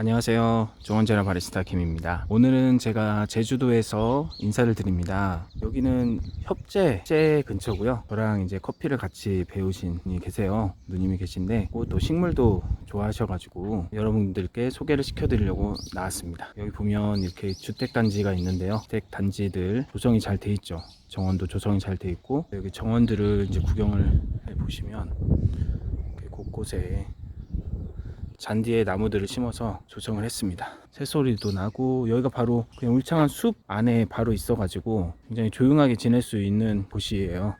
안녕하세요. 종원제라 바리스타 김입니다. 오늘은 제가 제주도에서 인사를 드립니다. 여기는 협재 근처고요. 저랑 이제 커피를 같이 배우신 분이 계세요. 누님이 계신데 그또 식물도 좋아하셔가지고 여러분들께 소개를 시켜드리려고 나왔습니다. 여기 보면 이렇게 주택 단지가 있는데요. 주택 단지들 조성이 잘 돼 있죠. 정원도 조성이 잘 돼 있고 여기 정원들을 이제 구경을 해 보시면 이렇게 곳곳에 잔디에 나무들을 심어서 조성을 했습니다. 새소리도 나고 여기가 바로 그냥 울창한 숲 안에 바로 있어가지고 굉장히 조용하게 지낼 수 있는 곳이에요.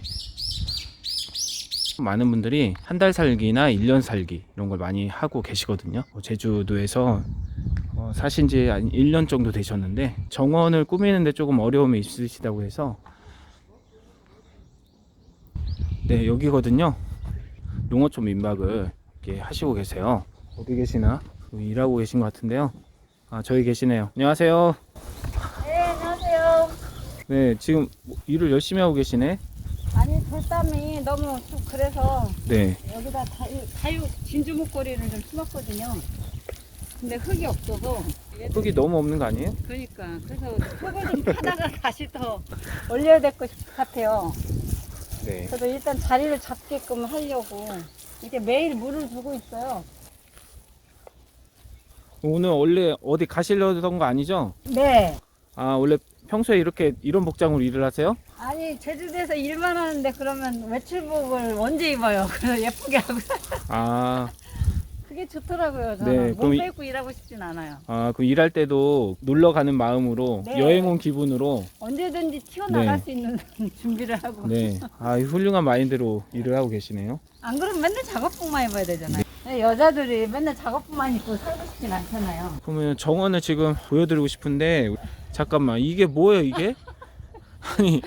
많은 분들이 한 달 살기나 1년 살기 이런 걸 많이 하고 계시거든요. 어, 제주도에서 어, 사신 지 한 1년 정도 되셨는데 정원을 꾸미는데 조금 어려움이 있으시다고 해서 네 여기거든요. 용어촌 민박을 이렇게 하시고 계세요. 어디 계시나? 일하고 계신 것 같은데요. 아 저기 계시네요. 안녕하세요. 네, 안녕하세요. 네 지금 뭐 일을 열심히 하고 계시네. 아니, 돌담이 너무 좀 그래서 네. 여기다 다유, 다유 진주 목걸이를 좀 심었거든요. 근데 흙이 없어서. 흙이 너무 없는 거 아니에요? 그러니까. 그래서 흙을 좀 파다가 다시 더 올려야 될 것 같아요. 네. 그래서 일단 자리를 잡게끔 하려고. 이렇게 매일 물을 주고 있어요. 오늘 원래 어디 가시려던 거 아니죠? 네. 아 원래 평소에 이렇게 이런 복장으로 일을 하세요? 아니, 제주도에서 일만 하는데 그러면 외출복을 언제 입어요? 그래서 예쁘게 하고. 아, 그게 좋더라고요. 네, 저는 그럼 몸 이- 빼고 일하고 싶진 않아요. 아, 그 일할 때도 놀러 가는 마음으로 네. 여행 온 기분으로 언제든지 튀어나갈 네. 수 있는 준비를 하고 네. 아, 이 훌륭한 마인드로 일을 하고 계시네요. 안 그러면 맨날 작업복만 입어야 되잖아요 네, 여자들이 맨날 작업복만 입고 살고 싶진 않잖아요 그러면 정원을 지금 보여드리고 싶은데 잠깐만 이게 뭐예요 이게? 아니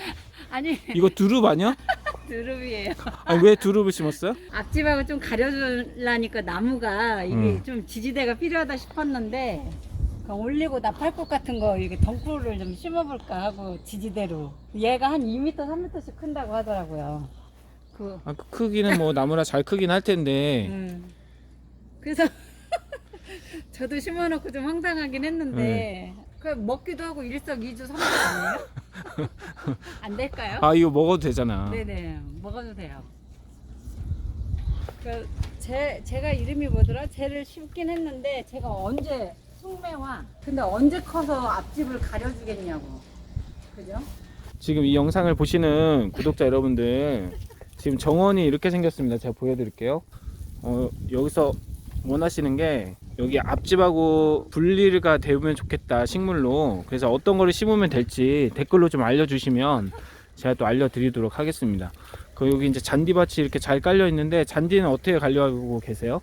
아니 이거 두릅 아니야? 드릅이에요 아니 왜 두릅을 심었어요? 앞집하고 좀 가려주려니까 나무가 이게 음. 좀 지지대가 필요하다 싶었는데 그 올리고 나팔꽃 같은 거 이게 덩쿨을 좀 심어볼까 하고 지지대로 얘가 한 2m 3m씩 큰다고 하더라고요 그 아, 그 크기는 뭐 나무라 잘 크긴 할 텐데 음. 그래서 저도 심어놓고 좀 황당하긴 했는데 그 먹기도 하고 일석이조 삼조 아니에요? 안 될까요? 아 이거 먹어도 되잖아. 네네 먹어도 돼요. 그 제, 제가 이름이 뭐더라? 쟤를 심긴 했는데 제가 언제 숙매화 근데 언제 커서 앞집을 가려주겠냐고 그죠? 지금 이 영상을 보시는 구독자 여러분들 지금 정원이 이렇게 생겼습니다. 제가 보여드릴게요. 어, 여기서 원하시는 게 여기 앞집하고 분리가 되면 좋겠다 식물로 그래서 어떤 거를 심으면 될지 댓글로 좀 알려주시면 제가 또 알려드리도록 하겠습니다. 그 여기 이제 잔디밭이 이렇게 잘 깔려 있는데 잔디는 어떻게 관리하고 계세요?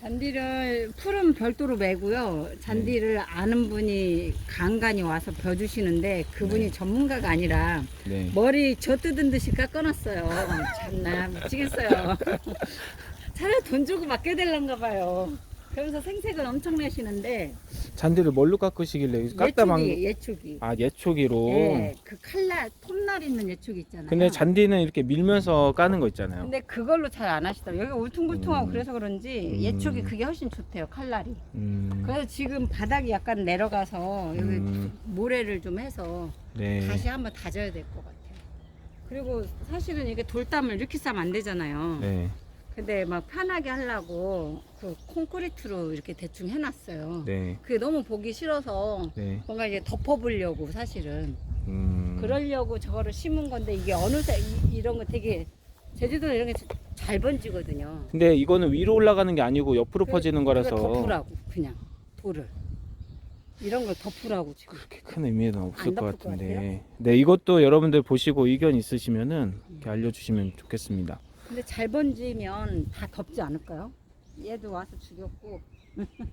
잔디를 풀은 별도로 매고요. 잔디를 아는 분이 간간히 와서 벼주시는데 그분이 네. 전문가가 아니라 네. 머리 저 뜯은 듯이 깎아놨어요. 참나 미치겠어요. 차라리 돈 주고 맡겨야 될란가 봐요. 그러면서 생색을 엄청 내시는데 잔디를 뭘로 깎으시길래 깎다만 예초기 예초기. 아 예초기로. 예, 그 칼날 톱날 있는 예초기 있잖아요. 근데 잔디는 이렇게 밀면서 까는 거 있잖아요. 근데 그걸로 잘 안 하시더라고요. 여기 울퉁불퉁하고 음. 그래서 그런지 음. 예초기 그게 훨씬 좋대요. 칼날이. 음, 그래서 지금 바닥이 약간 내려가서 여기 음. 모래를 좀 해서 네. 다시 한번 다져야 될 것 같아요. 그리고 사실은 이게 돌담을 이렇게 싸면 안 되잖아요. 네. 근데 막 편하게 하려고 그 콘크리트로 이렇게 대충 해놨어요. 네. 그게 너무 보기 싫어서 네. 뭔가 이제 덮어보려고 사실은 음. 그러려고 저거를 심은 건데 이게 어느새 이, 이런 거 되게 제주도는 이런 게 잘 번지거든요. 근데 이거는 위로 올라가는 게 아니고 옆으로 그- 퍼지는 거라서 덮으라고 그냥 돌을 이런 걸 덮으라고 지금. 그렇게 큰 의미는 없을 안 것 덮을 것 같은데. 네, 이것도 여러분들 보시고 의견 있으시면은 이렇게 알려주시면 좋겠습니다. 근데 잘 번지면 다 덮지 않을까요? 얘도 와서 죽였고.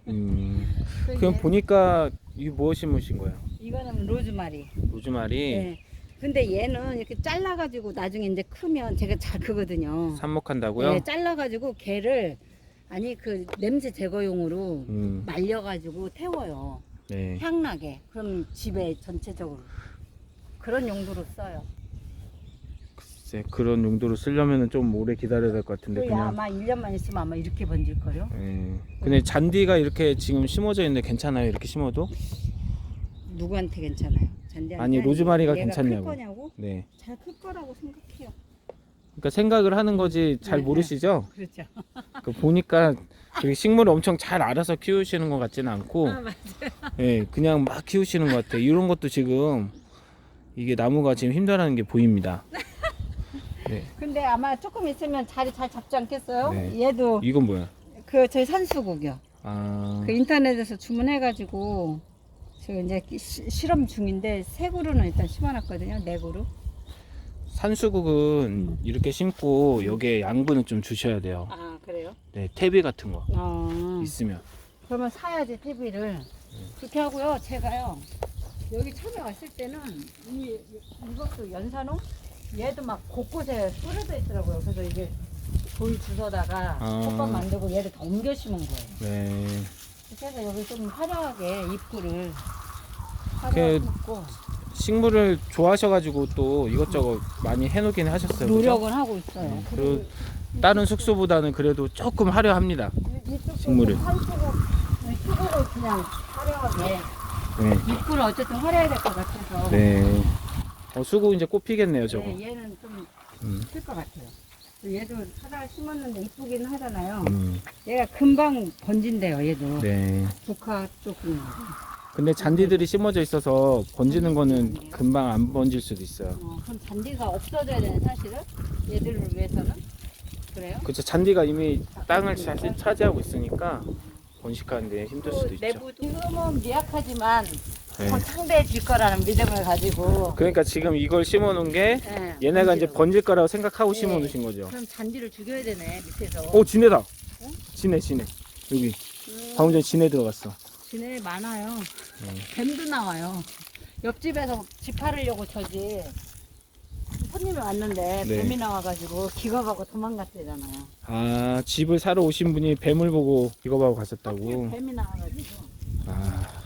음. 그 그냥 얘- 보니까 이게 무엇 심으신 거예요? 이거는 로즈마리. 로즈마리 네. 근데 얘는 이렇게 잘라가지고 나중에 이제 크면 제가 잘 크거든요. 삽목한다고요? 네, 잘라가지고 걔를 아니 그 냄새 제거용으로 음. 말려가지고 태워요. 네. 향나게. 그럼 집에 전체적으로 그런 용도로 써요. 글쎄 그런 용도로 쓰려면은 좀 오래 기다려야 될 것 같은데 그냥 아마 1년만 있으면 아마 이렇게 번질 거요. 예. 근데 잔디가 이렇게 지금 심어져 있는데 괜찮아요 이렇게 심어도? 누구한테 괜찮아요? 잔디 아니, 로즈마리가 괜찮냐고. 클 거냐고? 네 잘 클 거라고 생각해요. 그러니까 생각을 하는 거지 잘 네, 모르시죠? 그렇죠. 그 보니까 되게 식물을 엄청 잘 알아서 키우시는 것 같지는 않고 아, 맞아요. 예, 그냥 막 키우시는 것 같아요. 이런 것도 지금 이게 나무가 지금 힘들어하는 게 보입니다. 네, 근데 아마 조금 있으면 자리 잘 잡지 않겠어요? 네. 얘도 이건 뭐야? 그 저희 산수국이요. 아, 그 인터넷에서 주문해가지고 저 이제 시- 실험 중인데 세 그루는 일단 심어놨거든요. 네 그루. 산수국은 이렇게 심고 여기에 양분을 좀 주셔야 돼요. 아 그래요? 네, 퇴비 같은 거 어. 있으면. 그러면 사야지 TV를 그렇게 하고요. 제가요 여기 처음에 왔을 때는 이 이것도 연산홍 얘도 막 곳곳에 뿌려져 있더라고요. 그래서 이게 돌 주워다가 아. 꽃밥 만들고 얘를 다 옮겨 심은 거예요. 네, 그래서 여기 좀 화려하게 입구를 그- 화려하게 심고 식물을 좋아하셔가지고 또 이것저것 많이 해놓긴 하셨어요. 그죠? 노력은 하고 있어요. 음, 그리고 다른 숙소보다는 그래도 조금 화려합니다. 이- 이쪽도 식물을. 수국을 그냥 화려하게 네, 입구를 어쨌든 화려해야 될 것 같아서 네. 어, 수국 이제 꽃 피겠네요, 저거. 네, 얘는 좀 음, 클 것 같아요. 얘도 하나 심었는데 이쁘긴 하잖아요. 음, 얘가 금방 번진대요, 얘도. 네. 조카 쪽은. 근데 잔디들이 심어져 있어서 번지는 거는 금방 안 번질 수도 있어요. 어, 그럼 잔디가 없어져야 되는 사실은 얘들을 위해서는 그래요? 그렇죠. 잔디가 이미 땅을 사실 차지하고 있으니까 번식하는데 힘들 수도 그 있죠. 내부 지금은 미약하지만 네. 더 창대해질 거라는 믿음을 가지고. 그러니까 지금 이걸 심어놓은 게 네, 얘네가 이제 번지로. 번질 거라고 생각하고 네. 심어놓으신 거죠. 그럼 잔디를 죽여야 되네 밑에서. 오 진해다. 진해 진해. 여기 음, 방금 전에 진해 들어갔어. 지네 많아요. 네. 뱀도 나와요. 옆집에서 집 팔으려고 저지 손님이 왔는데 네. 뱀이 나와가지고 기겁하고 도망갔대잖아요. 아 집을 사러 오신 분이 뱀을 보고 기겁하고 가셨다고. 뱀이 나와가지고 아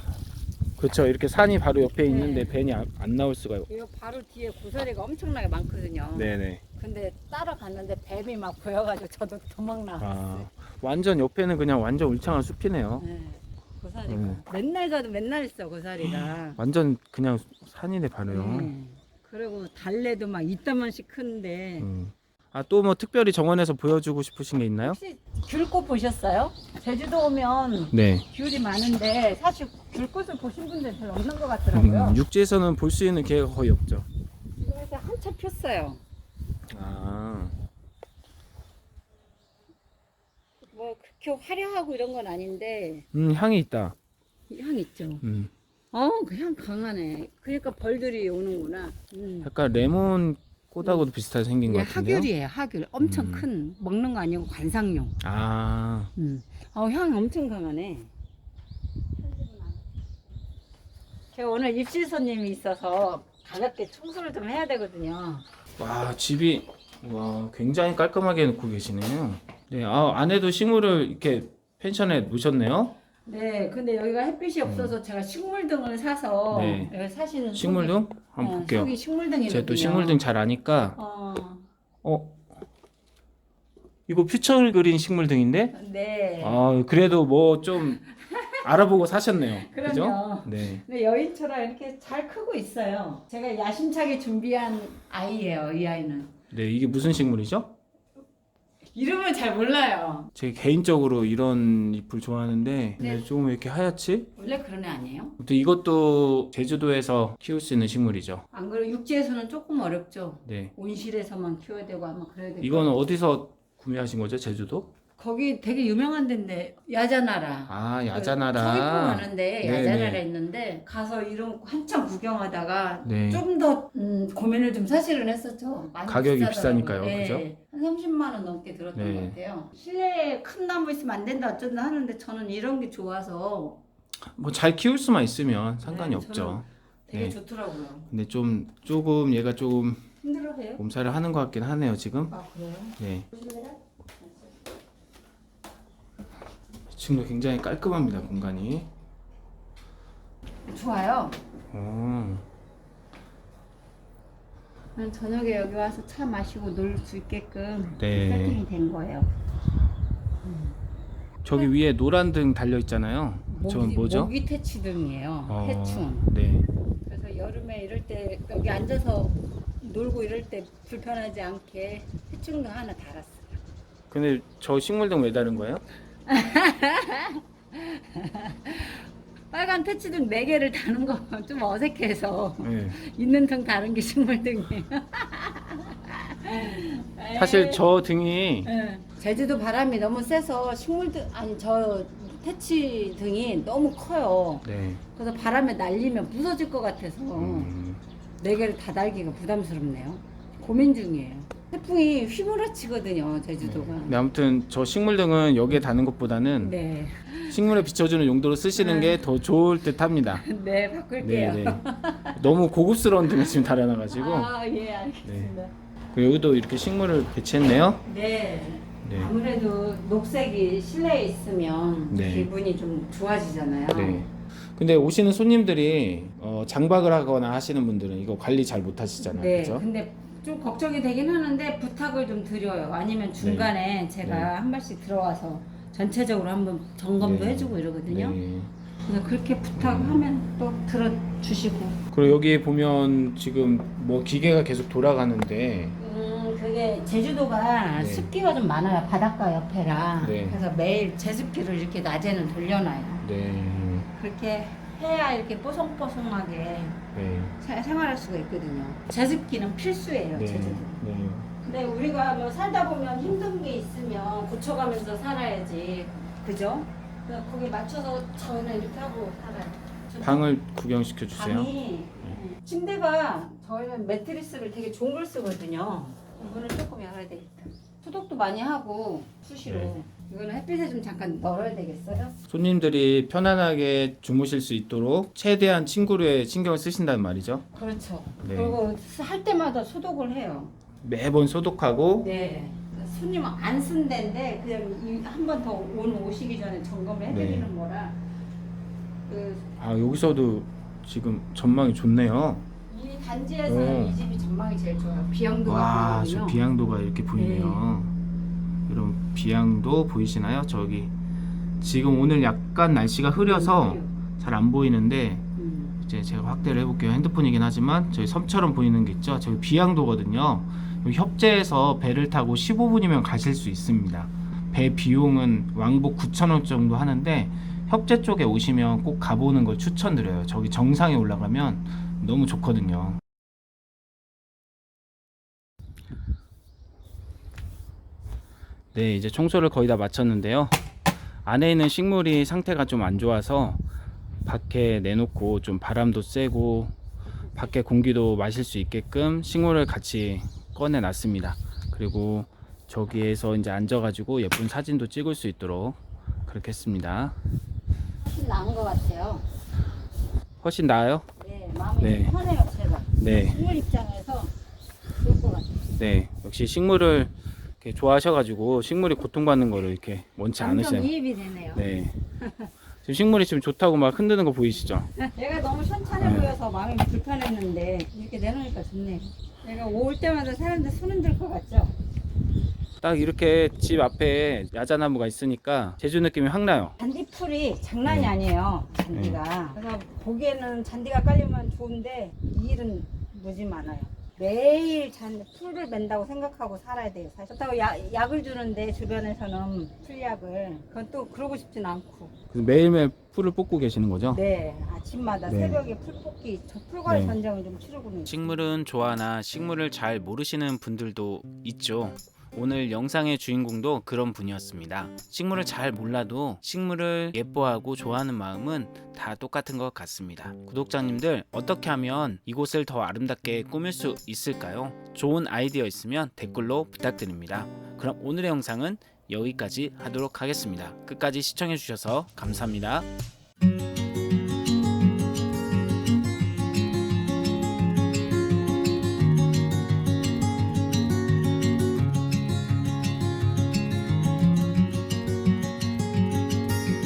그렇죠. 이렇게 산이 바로 옆에 있는데 네. 뱀이 안, 안 나올 수가. 이거 바로 뒤에 고사리가 엄청나게 많거든요. 네네. 근데 따라갔는데 뱀이 막 보여가지고 저도 도망 나왔어요. 아 완전 옆에는 그냥 완전 울창한 숲이네요. 네. 고사리가 음. 맨날 가도 맨날 있어 고사리가. 완전 그냥 산이네 바로요. 네. 그리고 달래도 막 이따만씩 큰데 음. 아 또 뭐 특별히 정원에서 보여주고 싶으신 게 있나요? 혹시 귤꽃 보셨어요? 제주도 오면 네. 귤이 많은데 사실 귤꽃을 보신 분들 별로 없는 것 같더라고요. 음, 육지에서는 볼 수 있는 기회가 거의 없죠. 그래서 한참 폈어요. 아, 뭐 그렇게 화려하고 이런 건 아닌데 음 향이 있다. 향 있죠. 음, 어, 그 향 강하네. 그러니까 벌들이 오는구나. 음. 약간 레몬 꽃하고도 비슷하게 생긴 것 이게 같은데요. 하귤이에요, 하귤. 엄청 음. 큰 먹는 거 아니고 관상용. 아, 음. 어, 향 엄청 강하네. 제가 오늘 입실 손님이 있어서 가볍게 청소를 좀 해야 되거든요. 와 집이 와 굉장히 깔끔하게 놓고 계시네요. 네, 아 안에도 식물을 이렇게 펜션에 놓으셨네요. 네, 근데 여기가 햇빛이 없어서 제가 식물등을 사서 음. 네. 여기 사시는 식물등 속이, 한번 어, 볼게요. 속이 식물등이거든요. 제가 또 식물등 잘 아니까 어, 어 이거 퓨처 그린 식물등인데 네. 아 그래도 뭐 좀 알아보고 사셨네요. 그럼요. 그죠? 네. 근데 여인처럼 이렇게 잘 크고 있어요. 제가 야심차게 준비한 아이예요, 이 아이는. 네 이게 무슨 식물이죠? 이름을 잘 몰라요. 제 개인적으로 이런 잎을 좋아하는데 네. 왜 조금 왜 이렇게 하얗지? 원래 그런 애 아니에요? 또 이것도 제주도에서 키울 수 있는 식물이죠. 안 그래도 육지에서는 조금 어렵죠. 네. 온실에서만 키워야 되고 아마 그래야 되고. 이건 어디서 구매하신 거죠? 제주도? 거기 되게 유명한 데인데 야자나라. 아그 야자나라. 서귀포 가는데 네, 야자나라 네. 있는데 가서 이런 거 한참 구경하다가 네. 좀더 음, 고민을 좀 사실은 했었죠. 많이 가격이 비싸더라고요. 비싸니까요, 네. 그죠? 한 30만 원 넘게 들었던 네. 것 같아요. 실내에 큰 나무 있으면 안 된다 어쩐다 하는데 저는 이런 게 좋아서 뭐 잘 키울 수만 있으면 상관이 네, 없죠. 되게 네. 좋더라고요. 근데 좀 조금 얘가 조금 힘들어해요? 몸살을 하는 것 같긴 하네요 지금. 아 그래요? 네. 2층도 굉장히 깔끔합니다 공간이. 좋아요. 어. 그냥 저녁에 여기 와서 차 마시고 놀 수 있게끔 네. 세팅이 된 거예요. 저기 위에 노란 등 달려 있잖아요. 저건 뭐죠? 모기 퇴치등이에요. 어, 해충. 네. 그래서 여름에 이럴 때 여기 앉아서 놀고 이럴 때 불편하지 않게 해충등 하나 달았어요. 근데 저 식물등 왜 다른 거예요? 빨간 퇴치등 4개를 다는 거 좀 어색해서 네. 있는 등 다른 게 식물 등이에요. 사실 저 등이 예. 제주도 바람이 너무 세서 식물 등 아니 저 퇴치 등이 너무 커요. 네. 그래서 바람에 날리면 부서질 것 같아서 음, 네 개를 다 달기가 부담스럽네요. 고민 중이에요. 태풍이 휘몰아치거든요, 제주도가. 네, 아무튼 저 식물 등은 여기에 다는 것보다는 네, 식물에 비춰주는 용도로 쓰시는 게 더 좋을 듯합니다. 네 네, 바꿀게요. 네. 너무 고급스러운 등을 지금 달아놔가지고 아, 예, 알겠습니다. 그리고 여기도 이렇게 식물을 배치했네요. 네. 네. 아무래도 녹색이 실내에 있으면 네. 기분이 좀 좋아지잖아요. 네. 근데 오시는 손님들이 어, 장박을 하거나 하시는 분들은 이거 관리 잘 못하시잖아요, 네, 그죠? 근데 좀 걱정이 되긴 하는데 부탁을 좀 드려요. 아니면 중간에 제가 네. 한 번씩 들어와서 전체적으로 한번 점검도 네. 해주고 이러거든요. 네. 그래서 그렇게 부탁하면 또 들어주시고. 그리고 여기 보면 지금 뭐 기계가 계속 돌아가는데 음, 그게 제주도가 네. 습기가 좀 많아요. 바닷가 옆에라. 네. 그래서 매일 제습기를 이렇게 낮에는 돌려놔요. 네. 그렇게 해야 이렇게 뽀송뽀송하게 네. 사- 생활할 수가 있거든요. 제습기는 필수예요, 네. 제주도. 네. 근데 우리가 뭐 살다 보면 힘든 게 있으면 고쳐가면서 살아야지. 그죠? 그래서 거기 맞춰서 저는 이렇게 하고 살아요. 저 방을 구경시켜 주세요. 방이 네. 침대가 저희는 매트리스를 되게 좋은 걸 쓰거든요. 이거는 조금 열어야 되겠다. 소독도 많이 하고 수시로. 네. 이거는 햇빛에 좀 잠깐 널어야 되겠어요? 손님들이 편안하게 주무실 수 있도록 최대한 친구류에 신경을 쓰신다는 말이죠. 그렇죠. 네. 그리고 할 때마다 소독을 해요. 매번 소독하고 네. 손님 안 쓴 데인데 그냥 한 번더온 오시기 전에 점검을 해드리는 네. 거라 그 아 여기서도 지금 전망이 좋네요. 이 단지에서는 오. 이 집이 전망이 제일 좋아요. 비양도가 와, 보이거든요. 비양도가 이렇게 보이네요. 여러분 비양도 보이시나요? 저기 지금 오늘 약간 날씨가 흐려서 잘 안 보이는데 음. 이제 제가 확대를 해볼게요. 핸드폰이긴 하지만 저희 섬처럼 보이는 게 있죠. 저기 비양도거든요. 협재에서 배를 타고 15분이면 가실 수 있습니다. 배 비용은 왕복 9,000원 정도 하는데 협재 쪽에 오시면 꼭 가보는 걸 추천드려요. 저기 정상에 올라가면 너무 좋거든요. 네, 이제 청소를 거의 다 마쳤는데요. 안에 있는 식물이 상태가 좀 안 좋아서 밖에 내놓고 좀 바람도 쐬고 밖에 공기도 마실 수 있게끔 식물을 같이 꺼내 놨습니다. 그리고 저기에서 이제 앉아 가지고 예쁜 사진도 찍을 수 있도록 그렇게 했습니다. 훨씬 나은 것 같아요. 훨씬 나아요? 네, 마음이 네. 좀 편해요, 제가. 네. 식물 입장에서 좋을 것 같아요. 네, 역시 식물을 좋아하셔가지고 식물이 고통받는 거를 이렇게 원치 않으세요. 이입이 되네요. 네. 지금 식물이 지금 좋다고 막 흔드는 거 보이시죠? 얘가 너무 현찬해 네. 보여서 마음이 불편했는데 이렇게 내놓으니까 좋네요. 얘가 올 때마다 사람들 손 흔 들 것 같죠? 딱 이렇게 집 앞에 야자나무가 있으니까 제주 느낌이 확 나요. 잔디풀이 장난이 네. 아니에요. 잔디가. 그래서 보기에는 잔디가 깔리면 좋은데 이 일은 무지 많아요. 매일 잔 풀을 맨다고 생각하고 살아야 돼요. 사실 그렇다고 약, 약을 주는데 주변에서는 풀약을 그건 또 그러고 싶진 않고. 그래서 매일매일 풀을 뽑고 계시는 거죠? 네 아침마다 네. 새벽에 풀 뽑기 저 풀과의 네. 전쟁을 좀 치르고는 있어요. 식물은 좋아하나 식물을 잘 모르시는 분들도 있죠. 오늘 영상의 주인공도 그런 분이었습니다. 식물을 잘 몰라도 식물을 예뻐하고 좋아하는 마음은 다 똑같은 것 같습니다. 구독자님들 어떻게 하면 이곳을 더 아름답게 꾸밀 수 있을까요? 좋은 아이디어 있으면 댓글로 부탁드립니다. 그럼 오늘의 영상은 여기까지 하도록 하겠습니다. 끝까지 시청해주셔서 감사합니다.